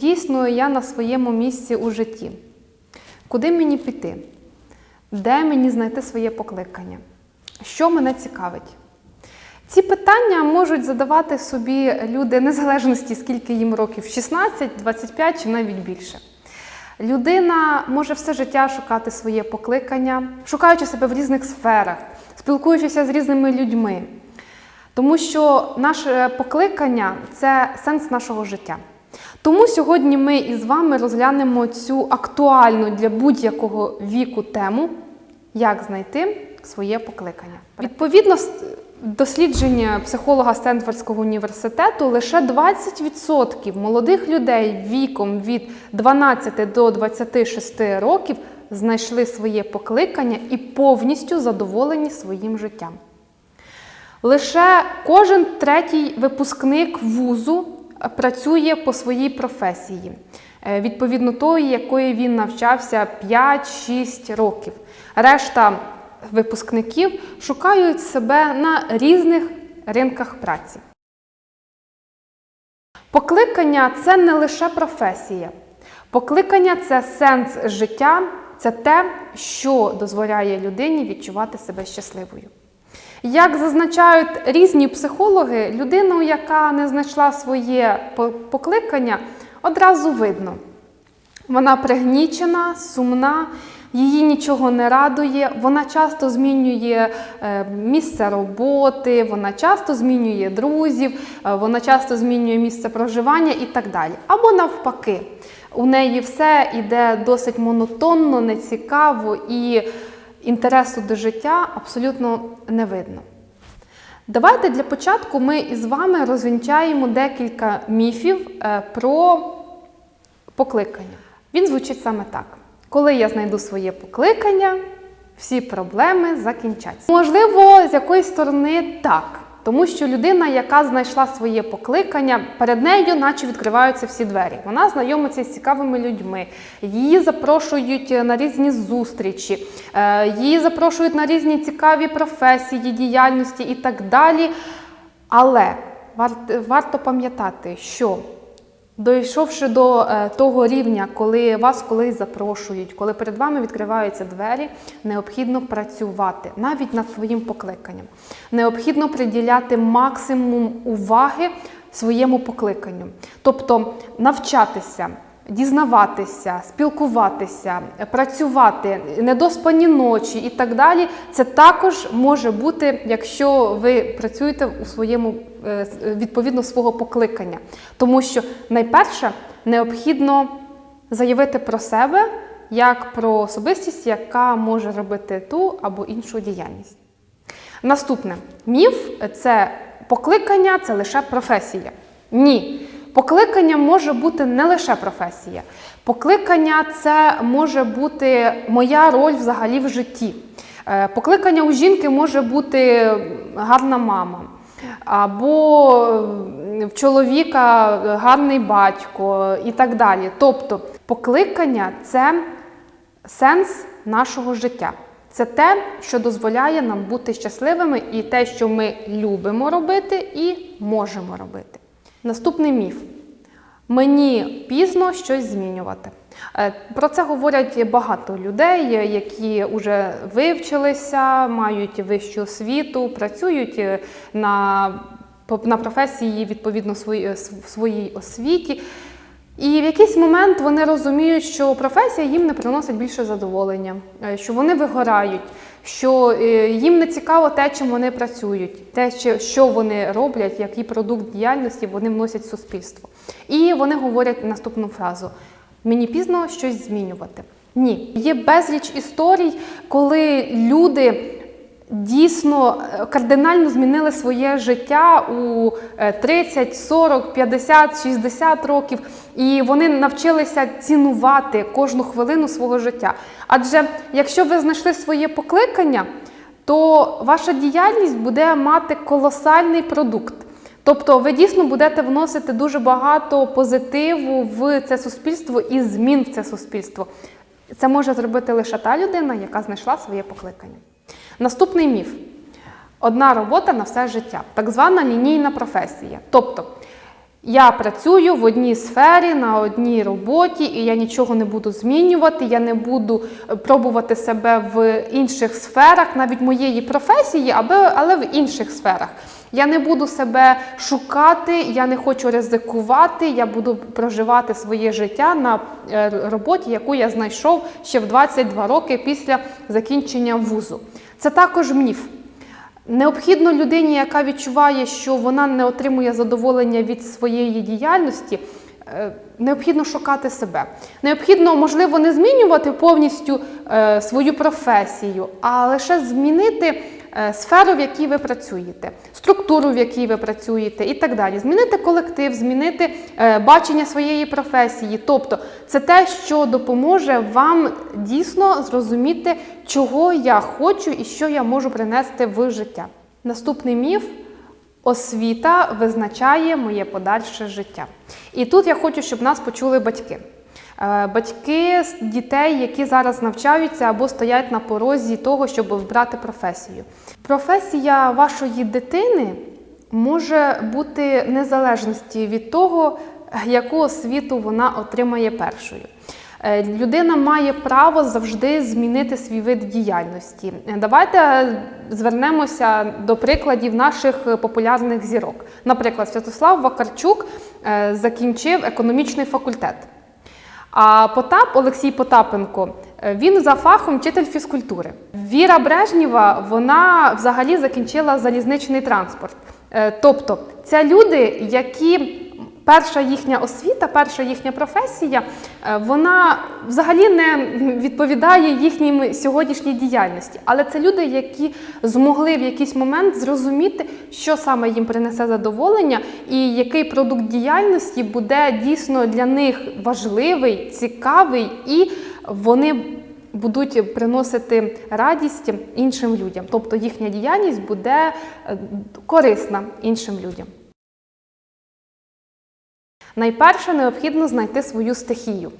дійсно я на своєму місці у житті? Куди мені піти? Де мені знайти своє покликання? Що мене цікавить? Ці питання можуть задавати собі люди незалежності, скільки їм років 16, 25 чи навіть більше. Людина може все життя шукати своє покликання, шукаючи себе в різних сферах, спілкуючися з різними людьми. Тому що наше покликання це сенс нашого життя. Тому сьогодні ми із вами розглянемо цю актуальну для будь-якого віку тему, як знайти своє покликання. Відповідно, дослідження психолога Стенфордського університету лише 20% молодих людей віком від 12 до 26 років знайшли своє покликання і повністю задоволені своїм життям. Лише кожен третій випускник вузу працює по своїй професії, е, відповідно тої, якої він навчався 5-6 років. Решта випускників шукають себе на різних ринках праці. Покликання це не лише професія. Покликання це сенс життя, це те, що дозволяє людині відчувати себе щасливою. Як зазначають різні психологи, людину, яка не знайшла своє покликання, одразу видно. Вона пригнічена, сумна, її нічого не радує, вона часто змінює е, місце роботи, вона часто змінює друзів, е, вона часто змінює місце проживання і так далі. Або навпаки, у неї все йде досить монотонно, нецікаво і інтересу до життя абсолютно не видно. Давайте для початку ми із вами розвінчаємо декілька міфів е, про покликання. Він звучить саме так: коли я знайду своє покликання, всі проблеми закінчаться. Можливо, з якоїсь сторони так. Тому що людина, яка знайшла своє покликання, перед нею, наче відкриваються всі двері. Вона знайомиться з цікавими людьми, її запрошують на різні зустрічі, е, її запрошують на різні цікаві професії, діяльності і так далі. Але варто пам'ятати, що Дійшовши до е, того рівня, коли вас колись запрошують, коли перед вами відкриваються двері, необхідно працювати навіть над своїм покликанням. Необхідно приділяти максимум уваги своєму покликанню, тобто навчатися. Дізнаватися, спілкуватися, працювати, недоспані ночі і так далі. Це також може бути, якщо ви працюєте у своєму е, відповідно свого покликання. Тому що найперше необхідно заявити про себе як про особистість, яка може робити ту або іншу діяльність. Наступне міф це покликання це лише професія. Ні. Покликання може бути не лише професія. Покликання це може бути моя роль взагалі в житті. Е, Покликання у жінки може бути гарна мама, або е, в чоловіка гарний батько і так далі. Тобто, покликання це сенс нашого життя. Це те, що дозволяє нам бути щасливими, і те, що ми любимо робити і можемо робити. Наступний міф: мені пізно щось змінювати. Е, Про це говорять багато людей, е, які вже вивчилися, мають вищу освіту, працюють е, на, на професії відповідно свої- в своїй освіті. І в якийсь момент вони розуміють, що професія їм не приносить більше задоволення, е, що вони вигорають, що е, їм не цікаво те, чим вони працюють, те, що- що вони роблять, який продукт діяльності вони вносять в суспільство. І вони говорять наступну фразу: мені пізно щось змінювати. Ні, є безліч історій, коли люди дійсно е, кардинально змінили своє життя у е, 30, 40, 50, 60 років, і вони навчилися цінувати кожну хвилину свого життя. Адже якщо ви знайшли своє покликання, то ваша діяльність буде мати колосальний продукт. Тобто ви дійсно будете вносити дуже багато позитиву в це суспільство і змін в це суспільство. Це може зробити лише та людина, яка знайшла своє покликання. Наступний міф: одна робота на все життя, так звана лінійна професія. Тобто Я працюю в одній сфері, на одній роботі, і я нічого не буду змінювати, я не буду е, пробувати себе в інших сферах, навіть моєї професії, але в інших сферах. Я не буду себе шукати, я не хочу ризикувати, я буду проживати своє життя на е, роботі, яку я знайшов ще в 22 роки після закінчення вузу. Це також міф. Необхідно людині, яка відчуває, що вона не отримує задоволення від своєї діяльності, е, необхідно шукати себе. Необхідно, можливо, не змінювати повністю е, свою професію, а лише змінити сферу, в якій ви працюєте, структуру, в якій ви працюєте, і так далі. Змінити колектив, змінити е, бачення своєї професії. Тобто, це те, що допоможе вам дійсно зрозуміти, чого я хочу і що я можу принести в життя. Наступний міф. Освіта визначає моє подальше життя. І тут я хочу, щоб нас почули батьки. Е, Батьки дітей, які зараз навчаються або стоять на порозі того, щоб вибрати професію. Професія вашої дитини може бути незалежності від того, яку освіту вона отримає першою. Е, Людина має право завжди змінити свій вид діяльності. Давайте звернемося до прикладів наших популярних зірок. Наприклад, Святослав Вакарчук е, закінчив економічний факультет. А Потап Олексій Потапенко е, він за фахом вчитель фізкультури. Віра Брежнєва вона взагалі закінчила залізничний транспорт. Е, Тобто, це люди, які перша їхня освіта, перша їхня професія, е, вона взагалі не відповідає їхній сьогоднішній діяльності. Але це люди, які змогли в якийсь момент зрозуміти, що саме їм принесе задоволення, і який продукт діяльності буде дійсно для них важливий, цікавий, і вони будуть приносити радість іншим людям. Тобто їхня діяльність буде е, корисна іншим людям. Найперше необхідно знайти свою стихію.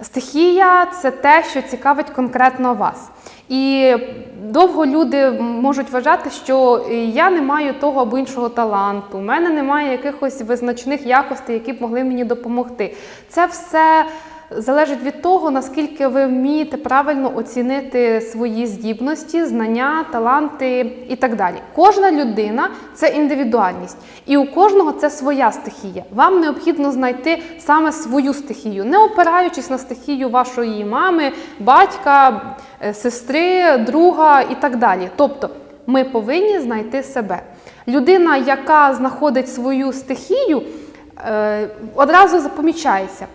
Стихія це те, що цікавить конкретно вас. І довго люди можуть вважати, що я не маю того або іншого таланту, у мене немає якихось визначних якостей, які б могли мені допомогти. Це все залежить від того, наскільки ви вмієте правильно оцінити свої здібності, знання, таланти і так далі. Кожна людина це індивідуальність, і у кожного це своя стихія. Вам необхідно знайти саме свою стихію, не опираючись на стихію вашої мами, батька, е, сестри, друга і так далі. Тобто ми повинні знайти себе. Людина, яка знаходить свою стихію, е, одразу запомічається.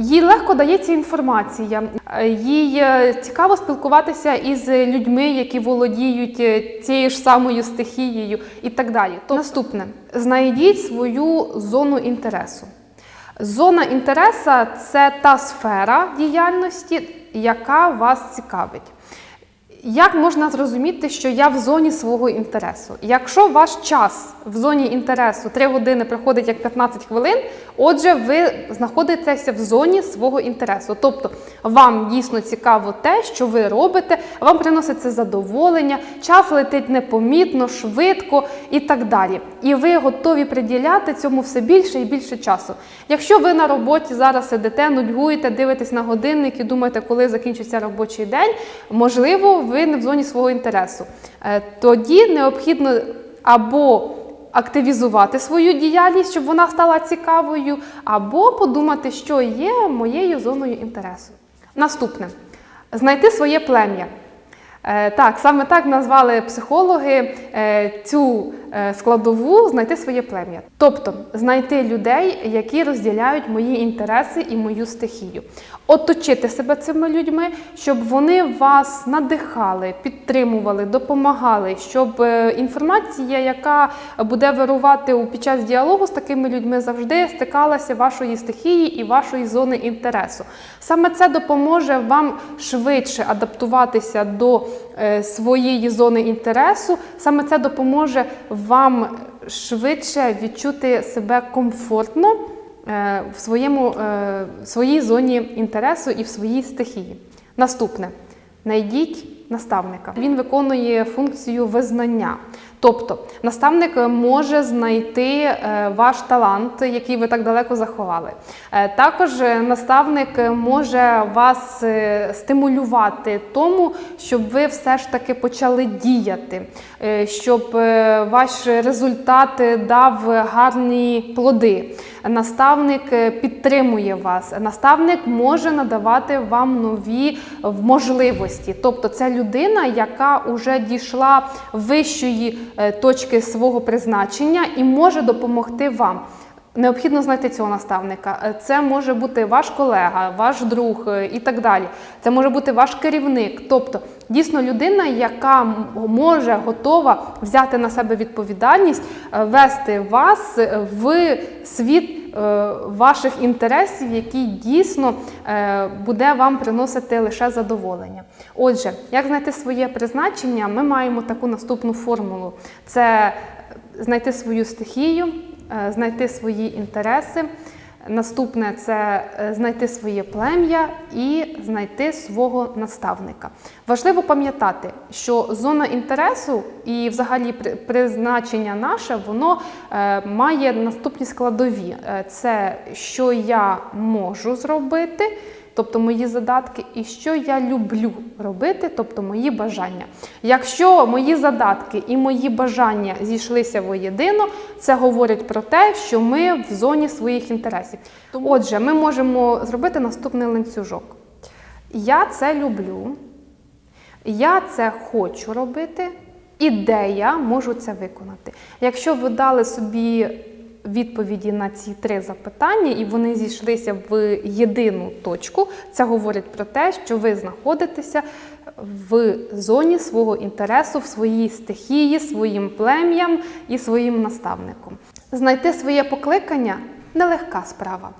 Їй легко дається інформація, е, їй е, цікаво спілкуватися із людьми, які володіють е, цією ж самою стихією, і так далі. То наступне знайдіть свою зону інтересу. Зона інтересу це та сфера діяльності, яка вас цікавить. Як можна зрозуміти, що я в зоні свого інтересу? Якщо ваш час в зоні інтересу 3 години проходить як 15 хвилин, отже, ви знаходитеся в зоні свого інтересу. Тобто вам дійсно цікаво те, що ви робите, вам приносить це задоволення, час летить непомітно, швидко і так далі. І ви готові приділяти цьому все більше і більше часу. Якщо ви на роботі зараз сидите, нудьгуєте, дивитесь на годинник і думаєте, коли закінчиться робочий день, можливо, ви не в зоні свого інтересу. Е, Тоді необхідно або активізувати свою діяльність, щоб вона стала цікавою, або подумати, що є моєю зоною інтересу. Наступне знайти своє плем'я. Е, Так, саме так назвали психологи е, цю складову знайти своє плем'я. Тобто знайти людей, які розділяють мої інтереси і мою стихію. Оточити себе цими людьми, щоб вони вас надихали, підтримували, допомагали, щоб е, інформація, яка буде вирувати під час діалогу з такими людьми, завжди стикалася вашої стихії і вашої зони інтересу. Саме це допоможе вам швидше адаптуватися до е, своєї зони інтересу. Саме це допоможе вам швидше відчути себе комфортно е, в своєму, е, в своїй зоні інтересу і в своїй стихії. Наступне. Найдіть наставника. Він виконує функцію визнання. Тобто наставник може знайти е, ваш талант, який ви так далеко заховали. Е, Також наставник може вас е, стимулювати тому, щоб ви все ж таки почали діяти, щоб ваш результат дав гарні плоди. Наставник підтримує вас. Наставник може надавати вам нові можливості. Тобто, це людина, яка вже дійшла вищої е, точки свого призначення і може допомогти вам. Необхідно знайти цього наставника. Е, Це може бути ваш колега, ваш друг е, і так далі. Це може бути ваш керівник. Тобто, дійсно людина, яка може готова взяти на себе відповідальність, вести вас в світ ваших інтересів, який дійсно е, буде вам приносити лише задоволення. Отже, як знайти своє призначення, ми маємо таку наступну формулу: це знайти свою стихію, е, знайти свої інтереси. Наступне це е, знайти своє плем'я і знайти свого наставника. Важливо пам'ятати, що зона інтересу і взагалі призначення наше, воно е, має наступні складові: Е, це що я можу зробити, тобто мої задатки, і що я люблю робити, тобто мої бажання. Якщо мої задатки і мої бажання зійшлися воєдино, це говорить про те, що ми в зоні своїх інтересів. Отже, ми можемо зробити наступний ланцюжок. Я це люблю, я це хочу робити, і де я можу це виконати. Якщо ви дали собі відповіді на ці три запитання, і вони зійшлися в єдину точку, це говорить про те, що ви знаходитеся в зоні свого інтересу, в своїй стихії, своїм плем'ям і своїм наставником. Знайти своє покликання нелегка справа.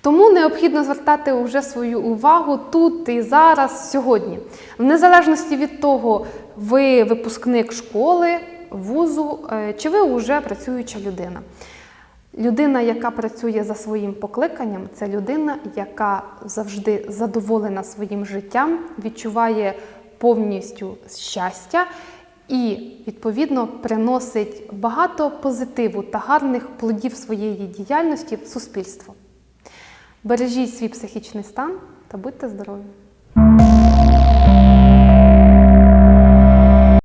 Тому необхідно звертати вже свою увагу тут і зараз, сьогодні. В незалежності від того, ви випускник школи, вузу е, чи ви вже працююча людина. Людина, яка працює за своїм покликанням, це людина, яка завжди задоволена своїм життям, відчуває повністю щастя і, відповідно, приносить багато позитиву та гарних плодів своєї діяльності в суспільство. Бережіть свій психічний стан та будьте здорові!